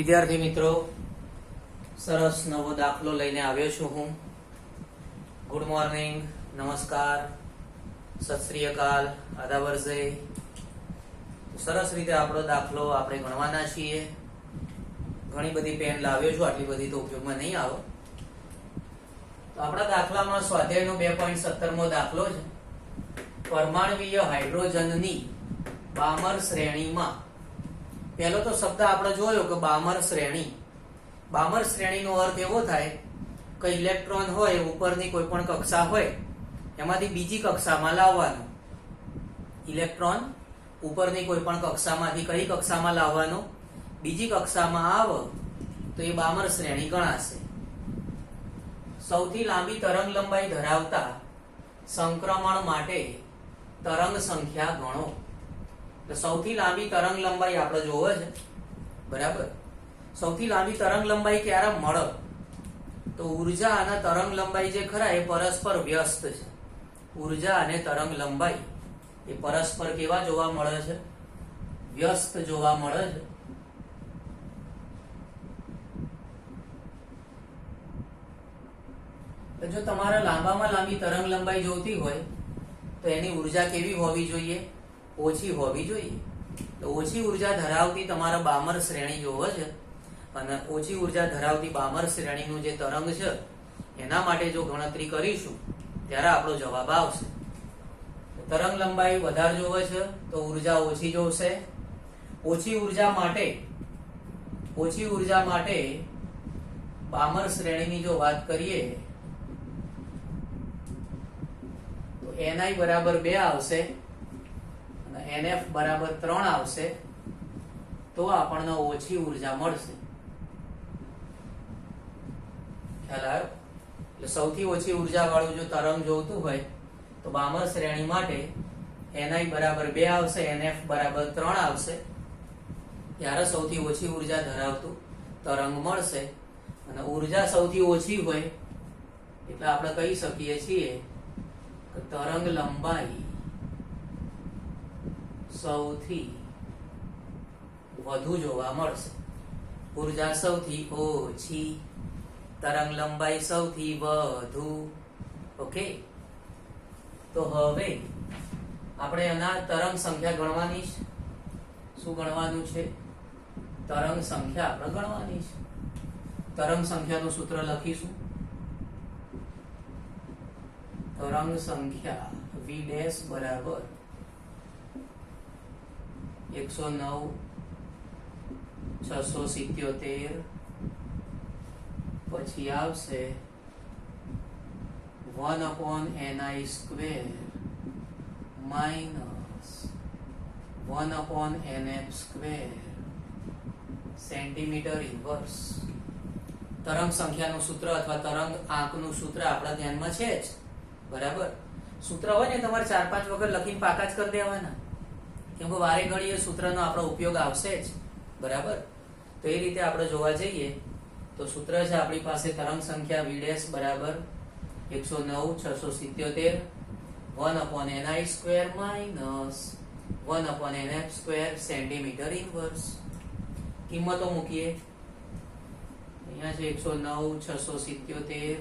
વિદ્યાર્થી મિત્રો, સરસ નવો દાખલો લઈને આવ્યો છું હું. ગુડ મોર્નિંગ નમસ્કાર, સત શ્રી અકાલ આદા વર્ષે. સરસ રીતે આપણો દાખલો આપણે ગણવાના છીએ. ઘણી બધી પેન લાવ્યો છું, આટલી બધી તો ઉપયોગમાં નહીં આવે. તો આપણા દાખલામાં સ્વાધ્યાયનો બે પોઈન્ટ સત્તરમો દાખલો છે. પરમાણવીય હાઇડ્રોજનની બામર શ્રેણીમાં પહેલો તો શબ્દ આપણે જોયો કે બામર શ્રેણી. બામર શ્રેણીનો અર્થ એવો થાય કે ઇલેક્ટ્રોન હોય, ઉપરની કોઈ પણ કક્ષા હોય, એમાંથી બીજી કક્ષામાં લાવવાનું. ઇલેક્ટ્રોન ઉપરની કોઈ પણ કક્ષામાંથી કઈ કક્ષામાં લાવવાનો? બીજી કક્ષામાં આવે, તો એ બામર શ્રેણી ગણાશે. સૌથી લાંબી તરંગ લંબાઈ ધરાવતા સંક્રમણ માટે તરંગ સંખ્યા ગણો. તો સૌથી લાંબી તરંગ લંબાઈ આપણે જોવે છે. બરાબર? સૌથી લાંબી તરંગ લંબાઈ ક્યારે મળે? તો ઊર્જા અને તરંગ લંબાઈ જે ખરા, એ પરસ્પર વ્યસ્ત છે. ઊર્જા અને તરંગ લંબાઈ એ પરસ્પર કેવા જોવા મળે છે? વ્યસ્ત જોવા મળે છે. જો તમારે લાંબામાં લાંબી તરંગ લંબાઈ જોતી હોય, તો એની ઊર્જા કેવી હોવી જોઈએ? ઓછી હોવી જોઈએ. તો ઓછી ઊર્જા ધરાવતી તમારા બામર શ્રેણી જોવે છે. અને ઓછી ઊર્જા ધરાવતી બામર શ્રેણીનું જે તરંગ છે, એના માટે જો ગણતરી કરીશું, ત્યારે આપણો જવાબ આવશે. તરંગ લંબાઈ વધારે જોવે છે, તો ઊર્જા ઓછી જોશે. ઓછી ઊર્જા માટે, ઓછી ઊર્જા માટે બામર શ્રેણીની જો વાત કરીએ, તો ni બરાબર બે આવશે. NF બરાબર ત્રણ આવશે, તો આપણને ઓછી ઊર્જા મળશે. ખ્યાલ આવ્યો? એટલે સૌથી ઓછી ઊર્જા વાળું જો તરંગ જોતું હોય, તો બામર શ્રેણી માટે એનઆઈ બરાબર બે આવશે, એનએફ બરાબર ત્રણ આવશે. ત્યારે સૌથી ઓછી ઊર્જા ધરાવતું તરંગ મળશે. અને ઊર્જા સૌથી ઓછી હોય, એટલે આપણે કહી શકીએ છીએ કે તરંગ લંબાઈ સૌથી વધુ જોવા મળશે. ઊર્જા સૌથી ઓછી, તરંગ લંબાઈ સૌથી વધુ. ઓકે તો હવે આપણે એના તરંગ સંખ્યા ગણવાની છે. શું ગણવાનું છે? તરંગ સંખ્યા આપણે ગણવાની છે. તરંગ સંખ્યાનું સૂત્ર લખીશું. તરંગ સંખ્યા વી ડેશ બરાબર એકસો નવ, છસો સિત્યોતેર, પછી આવશે one upon NI square minus one upon NF square centimetre inverse. તરંગ સંખ્યાનું સૂત્ર અથવા તરંગ આંકનું સૂત્ર આપણા ધ્યાનમાં છે જ. બરાબર? સૂત્ર હોય ને તમારે ચાર પાંચ વખત લખીને પાકા જ કરી દેવાના. કેમ કે વારે ઘડીએ સૂત્રનો આપણો ઉપયોગ આવશે જ, બરાબર? તો એ રીતે આપણે જોવા જઈએ, તો સૂત્ર છે આપણી પાસે તરંગ સંખ્યા વીડેસ બરાબર એકસો નવ, છસો સિત્યોતેર one upon NI square minus one upon NF square centimetre inverse કિંમતો મૂકીએ. અહીંયા છે એકસો નવ, છસો સિત્યોતેર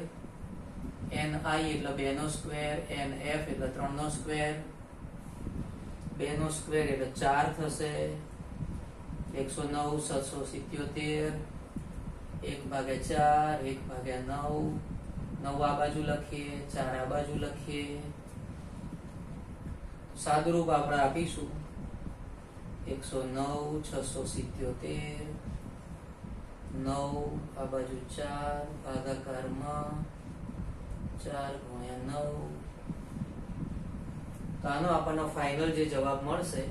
એન આઈ એટલે બે નો સ્ક્વેર એન એફ એટલે ત્રણ નો સ્ક્વેર બે નો સ્ક્વેર એટલે ચાર થશે. એકસો નવ, સાતસો સિત્યોતેર, એક ભાગે ચાર, એક ભાગે નવ. નવ આ બાજુ લખીએ, ચાર આ બાજુ લખીએ. સાદુરૂપ આપણે આપીશું. એકસો નવ, છસો સિત્યોતેર, નવ આ બાજુ ચાર ભાગાકારમાં ચાર ગુણ્યા નવ. તો આનો આપણને ફાઇનલ જે જવાબ મળશે,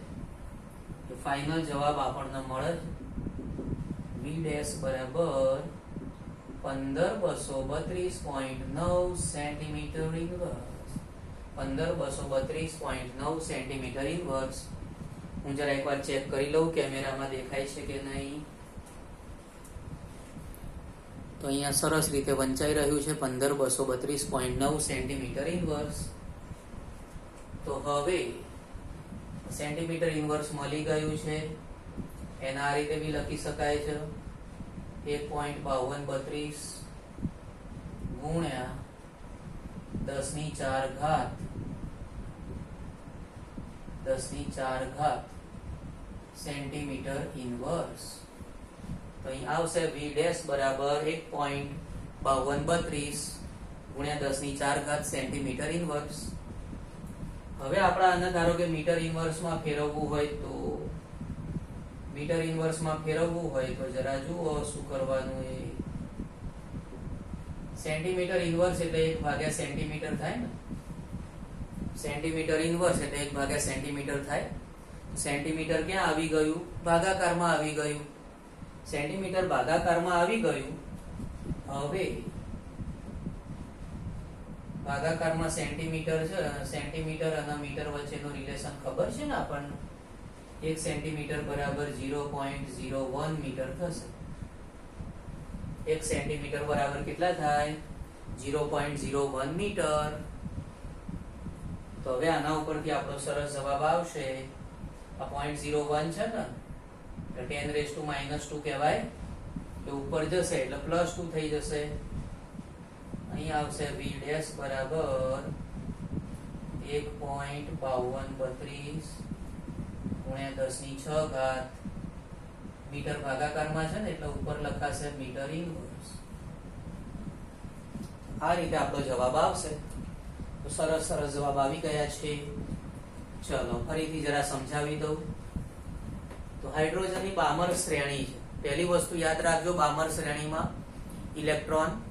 તો ફાઇનલ જવાબ આપણને મળે વી ડેશ બરાબર પંદર બસો બત્રીસ પોઈન્ટ નવ સેન્ટીમીટર ઇન્વર્સ પંદર બસો બત્રીસ પોઈન્ટ નવ સેન્ટીમીટર ઇન્વર્સ હું જરા એકવાર ચેક કરી લઉં કેમેરામાં દેખાય છે કે નહીં. તો અહીંયા સરસ રીતે વંચાઈ રહ્યું છે પંદર બસો બત્રીસ પોઈન્ટ નવ સેન્ટીમીટર ઇનવર્સ તો હવે સેન્ટીમીટર ઇનવર્સ મળી ગયું છે. એના આ રીતે બી લખી શકાય છે. એક પોઈન્ટ બાવન બત્રીસ ગુણ્યા દસની ચાર ઘાત દસની ચાર ઘાત સેન્ટીમીટર ઇનવર્સ તો અહીં આવશે વી ડેશ બરાબર એક પોઈન્ટ બાવન બત્રીસ ગુણ્યા દસની ચાર ઘાત સેન્ટીમીટર ઇનવર્સ હવે આપણા અંદર ધારો કે મીટર ઇનવર્સમાં ફેરવવું હોય તો, મીટર ઇનવર્સમાં ફેરવવું હોય તો જરા જુઓ શું કરવાનું એ. સેન્ટીમીટર ઇનવર્સ એટલે એક ભાગ્યા સેન્ટીમીટર થાય ને? સેન્ટીમીટર ઇનવર્સ એટલે એક ભાગ્યા સેન્ટીમીટર થાય. સેન્ટીમીટર ક્યાં આવી ગયું? ભાગાકારમાં આવી ગયું. સેન્ટીમીટર ભાગાકારમાં આવી ગયું. હવે ભાગાકારમાં સેન્ટીમીટર છે, સેન્ટીમીટર અને મીટર વચ્ચેનું રિલેશન ખબર છે ને આપણને? એક સેન્ટીમીટર બરાબર zero point zero one metre થશે. એક સેન્ટીમીટર બરાબર કેટલા થાય? Zero point zero one metre. તો હવે આના ઉપરથી આપણો સરસ જવાબ આવશે. આ પોઈન્ટ ઝીરો વન છે ને ten raise to minus two કહેવાય. એ ઉપર જશે, એટલે પ્લસ ટુ થઈ જશે. અહીં આવશે વી ડેશ બરાબર એક પોઈન્ટ બાવન બત્રીસ ગુણ્યા દસની છ ઘાત મીટર ભાગાકારમાં છે ને એટલે ઉપર લખાશે મીટર ઇનવર્સ આ રીતે આપણો જવાબ આવશે. તો સરસ સરસ જવાબ આવી ગયા છે. ચલો, ફરીથી જરા સમજાવી દઉં. તો હાઇડ્રોજનની બામર શ્રેણી છે. પહેલી વસ્તુ યાદ રાખજો, બામર શ્રેણીમાં ઇલેક્ટ્રોન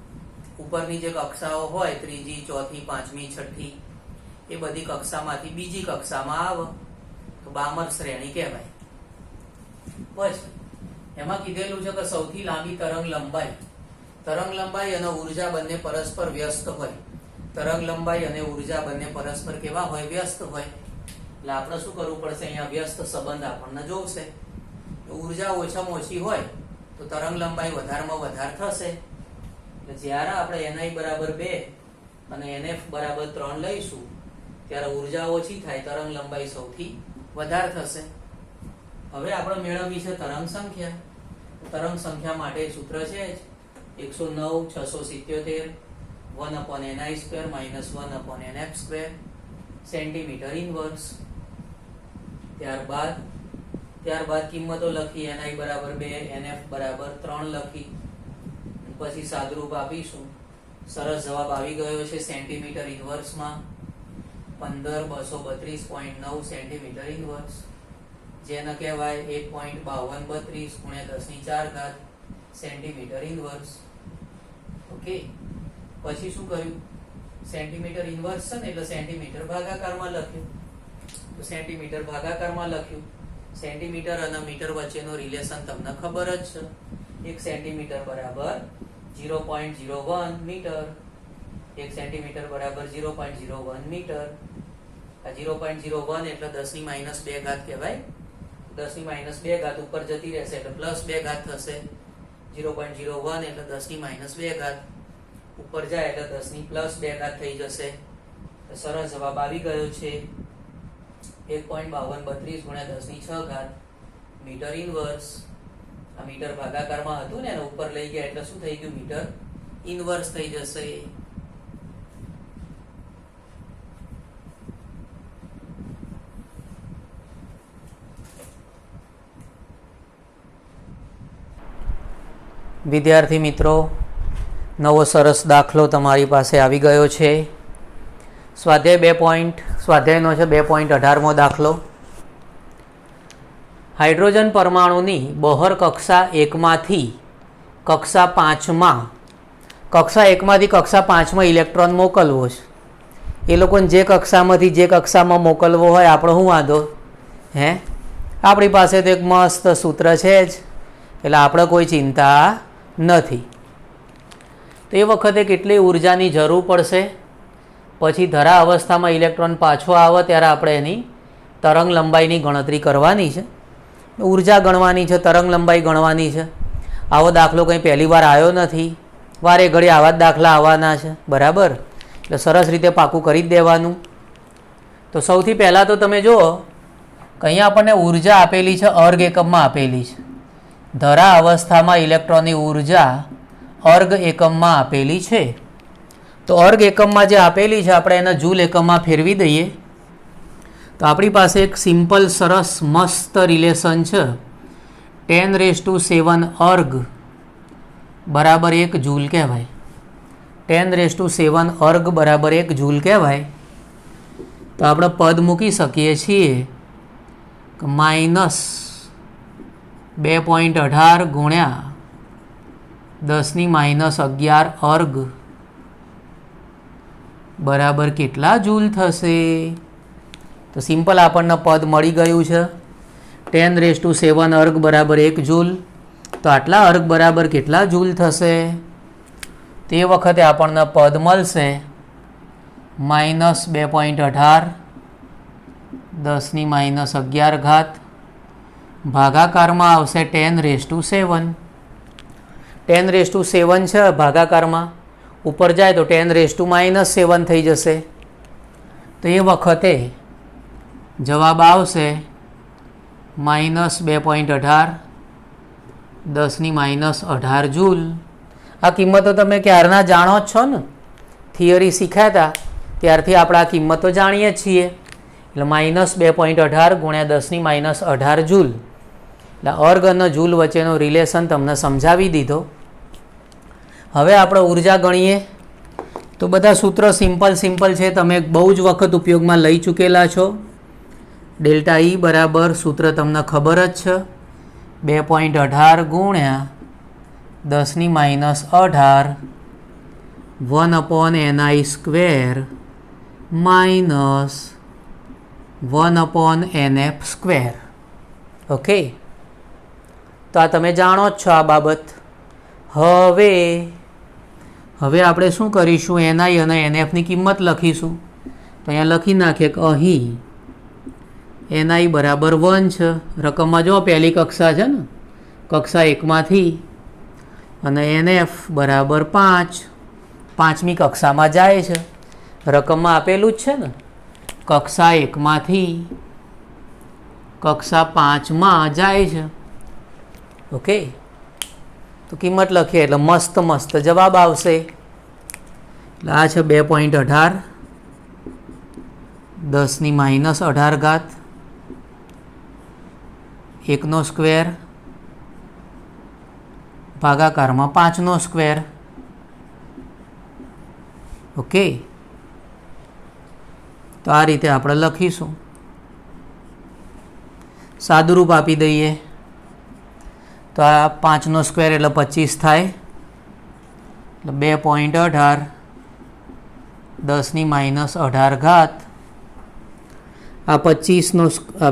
ઉપરની જે કક્ષાઓ હોય, ત્રીજી, ચોથી, પાંચમી, છઠ્ઠી, એ બધી કક્ષામાંથી બીજી કક્ષામાં આવ. તો બામર શ્રેણી કહેવાય. પછી એમાં કીધેલું છે કે સૌથી લાંબી તરંગ લંબાઈ. તરંગ લંબાઈ અને ઊર્જા બંને પરસ્પર વ્યસ્ત હોય. તરંગ લંબાઈ અને ઊર્જા બંને પરસ્પર કેવા હોય? વ્યસ્ત હોય. એટલે આપણે શું કરવું પડશે? અહીંયા વ્યસ્ત સંબંધ આપણને જોશે ઊર્જા ઓછામાં ઓછી હોય, તો તરંગ લંબાઈ વધારમાં વધારે થશે. જ્યારે આપણે NI બરાબર બે અને NF બરાબર ત્રણ લઈશું, ત્યારે ઊર્જા ઓછી થાય, તરંગ લંબાઈ સૌથી વધારે થશે. હવે આપણે મેળવવી છે તરંગ સંખ્યા. તરંગ સંખ્યા માટે સૂત્ર છે એકસો નવ, છસો સિત્યોતેર, one upon NI square minus one upon NF square centimetre inverse. ત્યારબાદ ત્યારબાદ કિંમતો લખી એનઆઈ બરાબર બે એનએફ બરાબર ત્રણ લખી. પછી સાદરૂપ આપીશું. સરસ જવાબ આવી ગયો છે સેન્ટીમીટર ઇનવર્સમાં. પંદર બસો બત્રીસ પોઈન્ટ નવ સેન્ટીમીટર ઇનવર્સ. જેને કહેવાય એક પોઈન્ટ બાવન બત્રીસ ગુણ્યા દસની ચાર ઘાત સેન્ટીમીટર ઇનવર્સ. ઓકે? પછી શું કર્યું? સેન્ટીમીટર ઇનવર્સ છે ને, એટલે સેન્ટીમીટર ભાગાકારમાં લખ્યું. તો સેન્ટીમીટર ભાગાકારમાં લખ્યું. સેન્ટીમીટર અને મીટર વચ્ચેનો રિલેશન તમને ખબર જ છે. એક સેન્ટીમીટર બરાબર zero point zero one metre, એક સેન્ટીમીટર બરાબર zero point zero one metre. આ ઝીરો પોઈન્ટ ઝીરો વન એટલે દસની માઇનસ બે ઘાત કહેવાય. દસની માઇનસ બે ઘાત ઉપર જતી રહેશે એટલે પ્લસ બે ઘાત થશે. ઝીરો પોઈન્ટ ઝીરો વન એટલે દસની માઇનસ બે ઘાત. ઉપર જાય એટલે દસની પ્લસ બે ઘાત થઈ જશે. તો સરસ જવાબ આવી ગયો છે. એક પોઈન્ટ બાવન બત્રીસ ગુણ્યા દસની છ ઘાત. મીટર ઇનવર્સ આ મીટર ભાગાકારમાં હતું ને, એને ઉપર લઈ ગયા એટલે શું થઈ ગયું મીટર? ઇનવર્સ થઈ જશે. વિદ્યાર્થી મિત્રો, નવો સરસ દાખલો તમારી પાસે આવી ગયો છે. સ્વાધ્યાય બે પોઈન્ટ સ્વાધ્યાયનો છે બે પોઈન્ટ અઢારમો દાખલો. હાઇડ્રોજન પરમાણુની બહોર કક્ષા એકમાંથી કક્ષા પાંચમાં, કક્ષા એકમાંથી કક્ષા પાંચમાં ઇલેક્ટ્રોન મોકલવો છે. એ લોકોને જે કક્ષામાંથી જે કક્ષામાં મોકલવો હોય આપણો શું વાંધો? હે? આપણી પાસે તો એક મસ્ત સૂત્ર છે જ, એટલે આપણે કોઈ ચિંતા નથી. તો એ વખતે કેટલી ઉર્જાની જરૂર પડશે? પછી ધરા અવસ્થામાં ઇલેક્ટ્રોન પાછો આવે ત્યારે આપણે એની તરંગ લંબાઈની ગણતરી કરવાની છે. ઊર્જા ગણવાની છે, તરંગ લંબાઈ ગણવાની છે. આવો દાખલો કંઈ પહેલી વાર આવ્યો નથી. વારે ઘડી આવા જ દાખલા આવવાના છે. બરાબર? એટલે સરસ રીતે પાકું કરી જ દેવાનું. તો સૌથી પહેલાં તો તમે જુઓ, કંઈ આપણને ઊર્જા આપેલી છે અર્ગ એકમમાં આપેલી છે. ધરા અવસ્થામાં ઇલેક્ટ્રોનની ઊર્જા અર્ગ એકમમાં આપેલી છે. તો અર્ગ એકમમાં જે આપેલી છે, આપણે એને જૂલ એકમમાં ફેરવી દઈએ. તો આપણી પાસે એક સિમ્પલ, સરસ, મસ્ત રિલેશન છે. Ten raise to seven erg બરાબર એક જૂલ કહેવાય. Ten raise to seven erg બરાબર એક જૂલ કહેવાય. તો આપણે પદ મૂકી શકીએ છીએ માઇનસ બે પોઈન્ટ અઢાર ગુણ્યા દસની માઇનસ અગિયાર અર્ગ બરાબર કેટલા જૂલ થશે? તો સિમ્પલ આપણને પદ મળી ગયું છે. Ten raise to seven erg બરાબર એક જૂલ. તો આટલા અર્ગ બરાબર કેટલા જૂલ થશે? તે વખતે આપણને પદ મળશે માઇનસ બે પોઈન્ટ અઢાર, દસની માઇનસ અગિયાર ઘાત. ભાગાકારમાં આવશે ten raise to seven. Ten raise to seven છે ભાગાકારમાં. ઉપર જાય તો ten raise to minus seven થઈ જશે. તો એ વખતે જવાબ આવશે માઇનસ બે પોઈન્ટ અઢાર, દસની માઇનસ અઢાર જૂલ. આ કિંમતો તમે ક્યારના જાણો જ છો ને? થિયરી શીખ્યા હતા ત્યારથી આપણે આ કિંમતો જાણીએ છીએ. એટલે માઇનસ બે પોઈન્ટ અઢાર ગુણ્યા દસની માઇનસ અઢાર જૂલ. એટલે અર્ગ અને જૂલ વચ્ચેનો રિલેશન તમને સમજાવી દીધો. હવે આપણે ઊર્જા ગણીએ. તો બધા સૂત્ર સિમ્પલ સિમ્પલ છે. તમે બહુ જ વખત ઉપયોગમાં લઈ ચૂકેલા છો. ડેલ્ટા ઈ બરાબર સૂત્ર તમને ખબર જ છે. બે પોઈન્ટ અઢાર ગુણ્યા દસની માઇનસ અઢાર. One upon NI square minus one upon NF square. Okay? તો આ તમે જાણો જ છો આ બાબત. હવે હવે આપણે શું કરીશું? એનઆઈ અને એનએફની કિંમત લખીશું. તો અહીંયા લખી નાખીએ કે અહીં એનઆઈ બરાબર વન છે. રકમમાં જો પહેલી કક્ષા છે ને, કક્ષા એકમાંથી અને એનએફ બરાબર પાંચ. પાંચમી કક્ષામાં જાય છે. રકમમાં આપેલું જ છે ને, કક્ષા એકમાંથી કક્ષા પાંચમાં જાય છે. ઓકે? તો કિંમત લખીએ એટલે મસ્ત મસ્ત જવાબ આવશે. એટલે આ છે બે પોઈન્ટ અઢાર. દસની માઇનસ અઢાર ઘાત એકનો સ્ક્વેર ભાગાકારમાં પાંચનો સ્ક્વેર. ઓકે? તો આ રીતે આપણે લખીશું. સાદુરૂપ આપી દઈએ. તો આ પાંચનો સ્ક્વેર એટલે પચીસ થાય. એટલે બે પોઈન્ટ અઢાર. દસની માઇનસ અઢાર ઘાત આ પચીસનો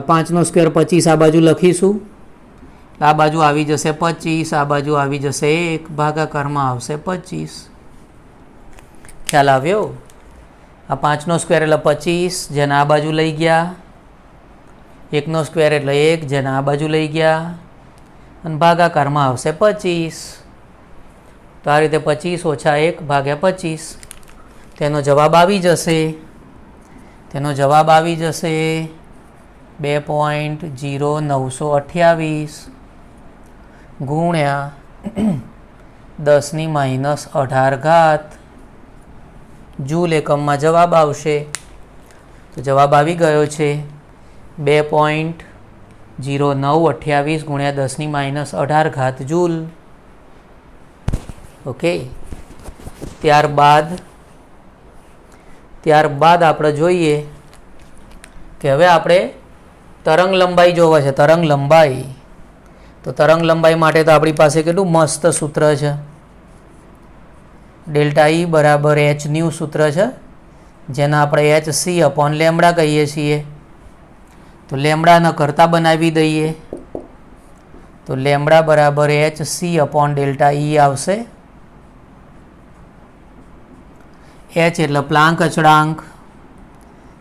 પાંચનો સ્ક્વેર પચીસ, આ બાજુ લખીશું. આ બાજુ આવી જશે પચીસ, આ બાજુ આવી જશે એક, ભાગાકારમાં આવશે પચીસ. ખ્યાલ આવ્યો? આ પાંચનો સ્ક્વેર એટલે પચીસ, જેને આ બાજુ લઈ ગયા. એકનો સ્ક્વેર એટલે એક, જેને આ બાજુ લઈ ગયા. અને ભાગાકારમાં આવશે પચીસ. તો આ રીતે પચીસ ઓછા એક ભાગ્યા પચીસ. તેનો જવાબ આવી જશે. તેનો જવાબ આવી જશે બે પોઈન્ટ જીરો નવસો અઠ્યાવીસ ગુણ્યા દસની માઇનસ અઢાર ઘાત. જૂલ એકમમાં જવાબ આવશે. તો જવાબ આવી ગયો છે બે પોઈન્ટ જીરો નવ અઠ્યાવીસ ગુણ્યા દસની માઇનસ અઢાર ઘાત જૂલ. ઓકે. ત્યારબાદ ત્યારબાદ આપણે જોઈએ કે હવે આપણે તરંગ લંબાઈ જોવા છે, તરંગ લંબાઈ. તો તરંગ લંબાઈ માટે તો આપણી પાસે કેટલું મસ્ત સૂત્ર છે? ડેલ્ટા ઈ બરાબર એચ ન્યૂ સૂત્ર છે, જેને આપણે એચ સી અપોન લેમડા કહીએ છીએ. તો લેમડાના કરતા બનાવી દઈએ. તો લેમડા બરાબર H C upon delta E આવશે. એચ એટલે પ્લાંક અચળાંક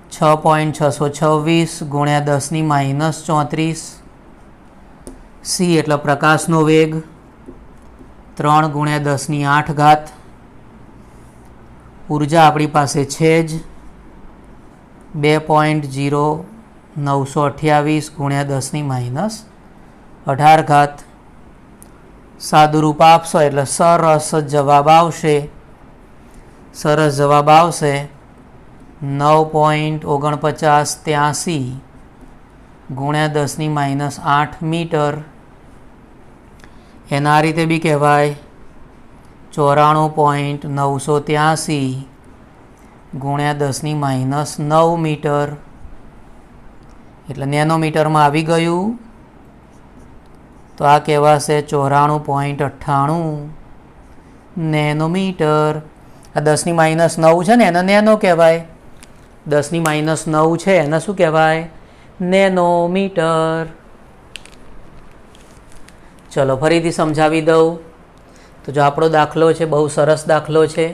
છ પોઈન્ટ છસો છવ્વીસ ગુણ્યા દસની માઇનસ ચોત્રીસ. સી એટલે પ્રકાશનો વેગ ત્રણ ગુણ્યા દસની આઠ ઘાત. ઊર્જા આપણી પાસે છે જ બે પોઈન્ટ જીરો નવસો અઠ્યાવીસ ગુણ્યા દસની માઇનસ અઢાર ઘાત. સાદુરૂપ આપશો એટલે સરસ જવાબ આવશે. સરસ જવાબ આવશે નવ પોઈન્ટ ઓગણપચાસ ત્યાંસી ગુણ્યા દસની માઇનસ આઠ મીટર. એના રીતે બી કહેવાય ચોરાણું પોઈન્ટ નવસો ત્યાંસી ગુણ્યા દસની માઇનસ નવ મીટર. એટલે નેનોમીટરમાં આવી ગયું. તો આ કહેવાશે ચોરાણું પોઈન્ટ અઠ્ઠાણું નેનોમીટર. આ દસની માઇનસ નવ છે ને, એને નેનો કહેવાય. દસની માઇનસ નવ છે, એને શું કહેવાય? નેનોમીટર. ચલો, ફરીથી સમજાવી દઉં. તો જો આપણો દાખલો છે, બહુ સરસ દાખલો છે.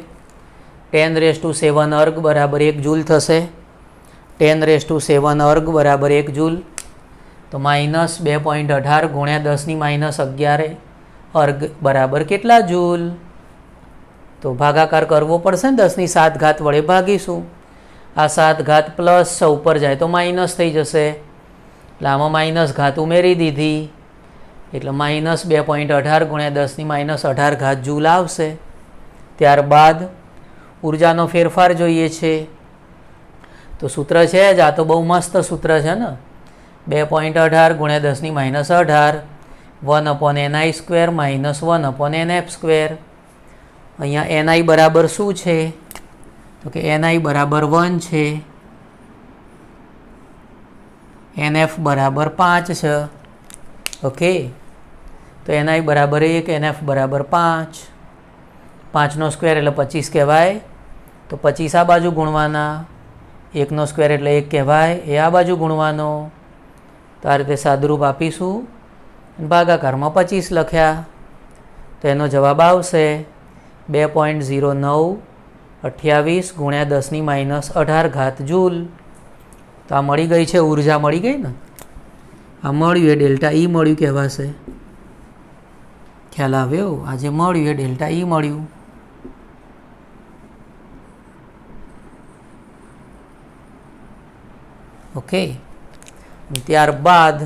Ten raise to seven erg બરાબર એક જૂલ થશે. Ten raise to seven erg બરાબર એક જૂલ. તો માઇનસ બે પોઈન્ટ અઢાર ગુણ્યા દસની માઇનસ અગિયારે અર્ગ બરાબર કેટલા જૂલ? તો ભાગાકાર કરવો પડશે ને દસની સાત ઘાત વડે ભાગીશું. આ સાત ઘાત પ્લસ છ ઉપર જાય તો માઇનસ થઈ જશે. એટલે આમાં માઇનસ ઘાત ઉમેરી દીધી. એટલે માઇનસ બે પોઈન્ટ અઢાર ગુણ્યા દસની માઇનસ અઢાર ઘાત જૂલ આવશે. ત્યારબાદ ઉર્જાનો ફેરફાર જોઈએ છે. તો સૂત્ર છે જ, આ તો બહુ મસ્ત સૂત્ર છે ને. બે પોઈન્ટ અઢાર ગુણ્યા દસની માઇનસ અઢાર, one upon N I square minus one upon N F square. અહીંયા એનઆઈ બરાબર શું છે? તો કે એનઆઈ બરાબર વન છે. એનએફ બરાબર પાંચ છે. ઓકે તો એનઆઈ બરાબર એક એનએફ બરાબર પાંચ. પાંચનો સ્ક્વેર એટલે પચીસ કહેવાય. તો પચીસ આ બાજુ ગુણવાના. એકનો સ્ક્વેર એટલે એક કહેવાય. એ આ બાજુ ગુણવાનો. તો આ રીતે સાદુરૂપ આપીશું. ભાગાકારમાં પચીસ લખ્યા. તો એનો જવાબ આવશે. બે પોઈન્ટ ઝીરો નવ, અઠ્યાવીસ ગુણ્યા દસની માઇનસ અઢાર ઘાત જૂલ. તો આ મળી ગઈ છે, ઊર્જા મળી ગઈ ને? આ મળ્યું એ ડેલ્ટા ઈ મળ્યું કહેવાશે. ખ્યાલ આવ્યો? આજે મળ્યું એ ડેલ્ટા ઈ મળ્યું. ઓકે. ત્યારબાદ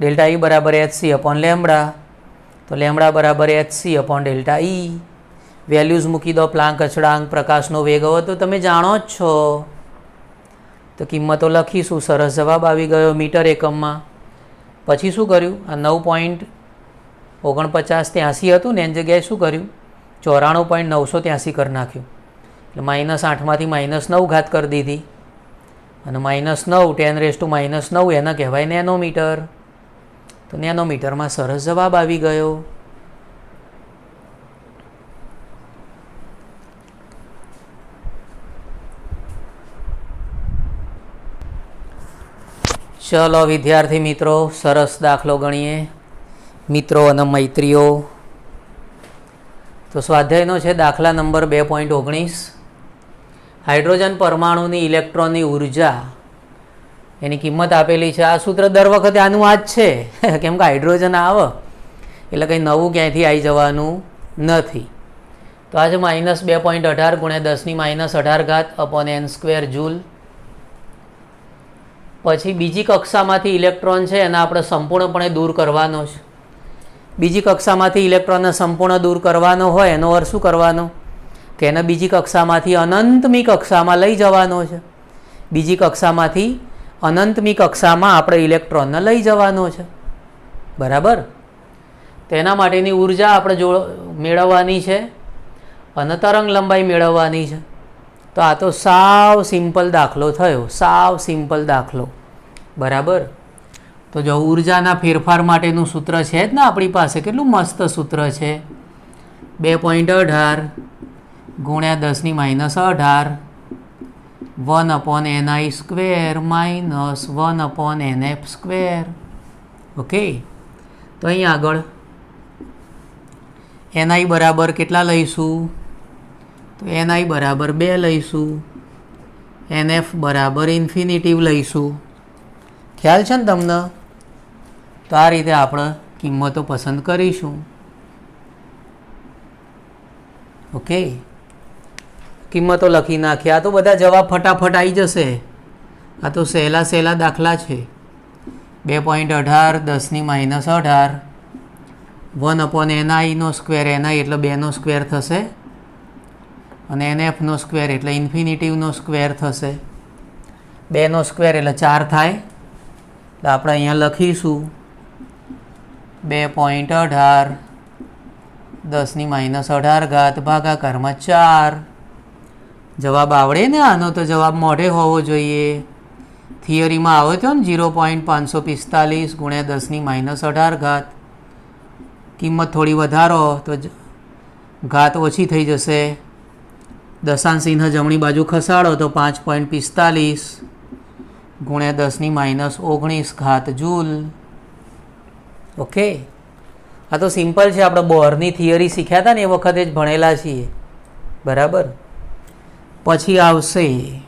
ડેલ્ટા ઈ બરાબર એચ સી અપોન લેમડા તો લેમડા બરાબર H C upon delta E. Values મૂકી દો પ્લાંક અચળાંક પ્રકાશનો વેગ હવે તો તમે જાણો જ છો. તો કિંમતો લખીશું, સરસ જવાબ આવી ગયો મીટર એકમમાં. પછી શું કર્યું? આ નવ પોઈન્ટ ઓગણપચાસ ત્યાંસી હતું ને એની જગ્યાએ શું કર્યું? ચોરાણું પોઈન્ટ નવસો ત્યાંસી કરી નાખ્યું. એટલે માઇનસ આઠમાંથી માઇનસ નવ ઘાત કરી દીધી. અને માઇનસ નવ, ટેન રેસ ટુ માઇનસ નવ, એને કહેવાય નેનોમીટર. તો નેનોમીટરમાં સરસ જવાબ આવી ગયો. ચલો વિદ્યાર્થી મિત્રો, સરસ દાખલો ગણીએ. મિત્રો અને મૈત્રીઓ. તો સ્વાધ્યાયનો છે દાખલા નંબર બે પોઈન્ટ ઓગણીસ. હાઇડ્રોજન પરમાણુની ઇલેક્ટ્રોનની ઊર્જા એની કિંમત આપેલી છે. આ સૂત્ર દર વખતે આનું આ જ છે. કેમ કે હાઇડ્રોજન આવે, એટલે કંઈ નવું ક્યાંયથી આવી જવાનું નથી. તો આજે માઇનસ બે પોઈન્ટ અઢાર ગુણ્યા દસની માઇનસ અઢાર ઘાત અપોન એન સ્ક્વેર જૂલ પછી બીજી કક્ષામાંથી ઇલેક્ટ્રોન છે, એને આપણે સંપૂર્ણપણે દૂર કરવાનો છે. બીજી કક્ષામાંથી ઇલેક્ટ્રોનને સંપૂર્ણ દૂર કરવાનો હોય, એનો અર્થ શું કરવાનો? કે એને બીજી કક્ષામાંથી અનંતમી કક્ષામાં લઈ જવાનો છે. બીજી કક્ષામાંથી અનંતમી કક્ષામાં આપણે ઇલેક્ટ્રોનને લઈ જવાનો છે. બરાબર? તેના માટેની ઊર્જા આપણે જો મેળવવાની છે, અને તરંગ લંબાઈ મેળવવાની છે. તો આ તો સાવ સિમ્પલ દાખલો થયો, સાવ સિમ્પલ દાખલો. બરાબર? તો જો ઉર્જાના ફેરફાર માટેનું સૂત્ર છે જ ને આપણી પાસે, કેટલું મસ્ત સૂત્ર છે? બે પોઈન્ટ અઢાર ગુણ્યા દસની માઇનસ અઢાર, one upon NI square minus one upon N F square. Okay? તો અહીં આગળ. એનઆઈ બરાબર કેટલા લઈશું? તો એનઆઈ બરાબર બે લઈશું. એનએફ બરાબર ઇન્ફિનિટિવ લઈશું. ખ્યાલ છે ને તમને? તો આ રીતે આપણે કિંમતો પસંદ કરીશું. ઓકે? કિંમતો લખી નાખી. આ તો બધા જવાબ ફટાફટ આવી જશે. આ તો સહેલા સહેલા દાખલા છે. બે પોઈન્ટ અઢાર, દસની માઇનસ અઢાર. વન અપોન એનઆઈનો સ્ક્વેર એનઆઈ એટલે બેનો સ્ક્વેર થશે. અને એનએફનો સ્ક્વેર એટલે ઇન્ફિનિટીવનો સ્ક્વેર થશે. બેનો સ્ક્વેર એટલે ચાર થાય. એટલે આપણે અહીંયા લખીશું બે પોઈન્ટ અઢાર દસની માઇનસ અઢાર ઘાત ભાગાકારમાં ચાર. જવાબ આવડે ને આનો? તો જવાબ મોઢે હોવો જોઈએ. થિયરીમાં આવ્યો હતો ને જીરો પોઈન્ટ પાંચસો પિસ્તાલીસ ગુણ્યા દસની માઇનસ અઢાર ઘાત. કિંમત થોડી વધારો, તો ઘાત ઓછી થઈ જશે. દશાંશ ચિહ્ન જમણી બાજુ ખસાડો તો પાંચ પોઈન્ટ પિસ્તાલીસ ગુણ્યા દસની માઇનસ ઓગણીસ ઘાત જૂલ. ઓકે. આ તો સિમ્પલ છે, આપણે બોરની થિયરી શીખ્યા હતા ને એ વખતે જ ભણેલા છીએ. બરાબર? પછી આવશે.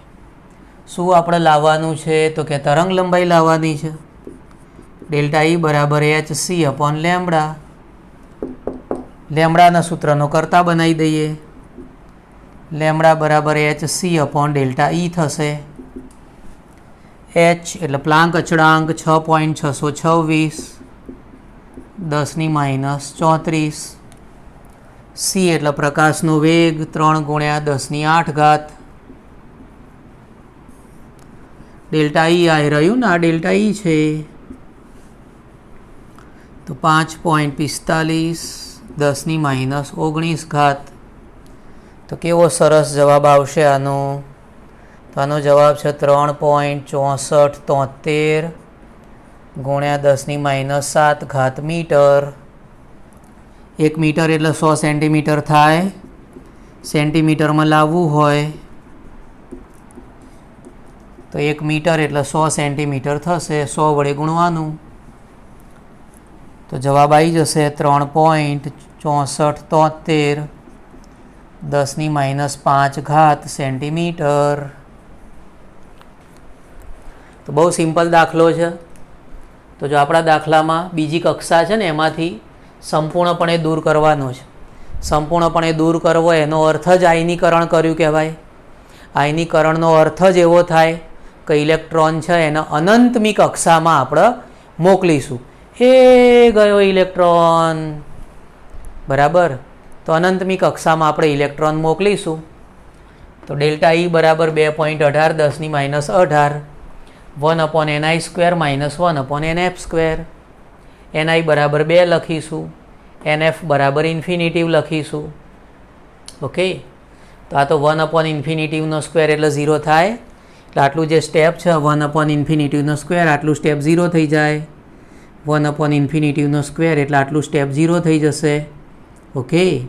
શું આપણે લાવવાનું છે? તો કે તરંગ લંબાઈ લાવવાની છે. ડેલ્ટા ઈ બરાબર એચ સી અપોન લેમડા લેમડાના સૂત્રનો કરતા બનાવી દઈએ. લેમડા બરાબર H C upon delta E થશે. એચ એટલે પ્લાંક અચળાંક છ પોઈન્ટ છસો છવ્વીસ. દસની માઇનસ ચોત્રીસ. સી એટલે પ્રકાશનો વેગ ત્રણ ગુણ્યા દસની આઠ ઘાત. ડેલ્ટા ઈ આવી રહ્યું ને આ ડેલ્ટા ઈ છે. તો પાંચ પોઈન્ટ પિસ્તાલીસ, દસની માઇનસ ઓગણીસ ઘાત. તો કેવો સરસ જવાબ આવશે આનો? તો આનો જવાબ છે ત્રણ પોઈન્ટ ચોસઠ તોતેર ગુણ્યા દસની માઇનસ સાત ઘાત મીટર. એક મીટર એટલે સો સેન્ટીમીટર થાય. સેન્ટીમીટરમાં લાવવું હોય તો એક મીટર એટલે સો સેન્ટીમીટર થશે, સો વડે ગુણવાનું. તો જવાબ આવી જશે ત્રણ પોઈન્ટ ચોસઠ તોતેર દસની માઇનસ પાંચ ઘાત સેન્ટીમીટર. તો બહુ સિમ્પલ દાખલો છે. તો જો આપણા દાખલામાં બીજી કક્ષા છે ને, એમાંથી સંપૂર્ણપણે દૂર કરવાનો છે. સંપૂર્ણપણે દૂર કરવો, એનો અર્થ જ આયનીકરણ કર્યું કહેવાય. આયનીકરણનો અર્થ જ એવો થાય કે ઇલેક્ટ્રોન છે, એને અનંતમી કક્ષામાં આપણે મોકલીશું. એ ગયો ઇલેક્ટ્રોન. બરાબર? તો અનંતમી કક્ષામાં આપણે ઇલેક્ટ્રોન મોકલીશું. તો ડેલ્ટા ઈ બરાબર બે પોઈન્ટ અઢાર, દસની માઇનસ અઢાર. One upon NI square minus one upon N F square. NI બરાબર બે લખીશું. એનએફ બરાબર ઇન્ફિનિટિવ લખીશું. ઓકે? તો આ તો વન અપોન ઇન્ફિનિટિવનો સ્ક્વેર એટલે ઝીરો થાય. એટલે આટલું જે સ્ટેપ છે, વન અપોન ઇન્ફિનિટિવનો સ્ક્વેર, આટલું સ્ટેપ ઝીરો થઈ જાય. વન અપોન ઇન્ફિનિટિવનો સ્ક્વેર એટલે આટલું સ્ટેપ ઝીરો થઈ જશે. ઓકે.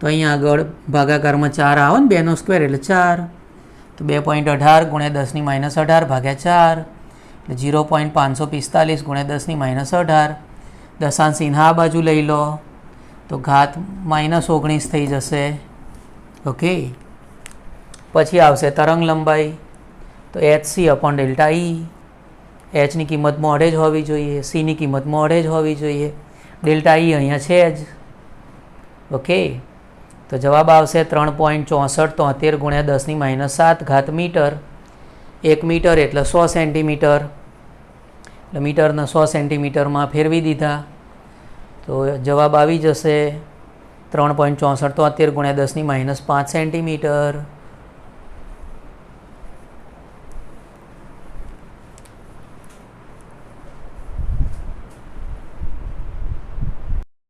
તો અહીંયા આગળ ભાગાકારમાં ચાર આવે ને, બેનો સ્ક્વેર એટલે ચાર. તો બે પોઈન્ટ અઢાર ગુણ્યા દસની માઇનસ અઢાર ભાગ્યા ચાર. એટલે જીરો પોઈન્ટ પાંચસો પિસ્તાલીસ ગુણ્યા દસની માઇનસ અઢાર. દશાંશ આ બાજુ લઈ લો. તો ઘાત માઇનસ ઓગણીસ થઈ જશે. ઓકે. પછી આવશે તરંગ લંબાઈ. તો H C upon delta E એચની કિંમત મોઢે જ હોવી જોઈએ. સીની કિંમત મોઢે જ હોવી જોઈએ. ડેલ્ટા ઈ અહીંયા છે જ. ઓકે? તો જવાબ આવશે ત્રણ પોઈન્ટ ચોસઠ તોતેર ગુણ્યા દસની માઇનસ સાત ઘાત મીટર. એક મીટર એટલે સો સેન્ટીમીટર. એટલે મીટરના સો સેન્ટીમીટરમાં ફેરવી દીધા. તો જવાબ આવી જશે ત્રણ પોઈન્ટ ચોસઠ તોતેર ગુણ્યા દસની માઇનસ પાંચ સેન્ટીમીટર.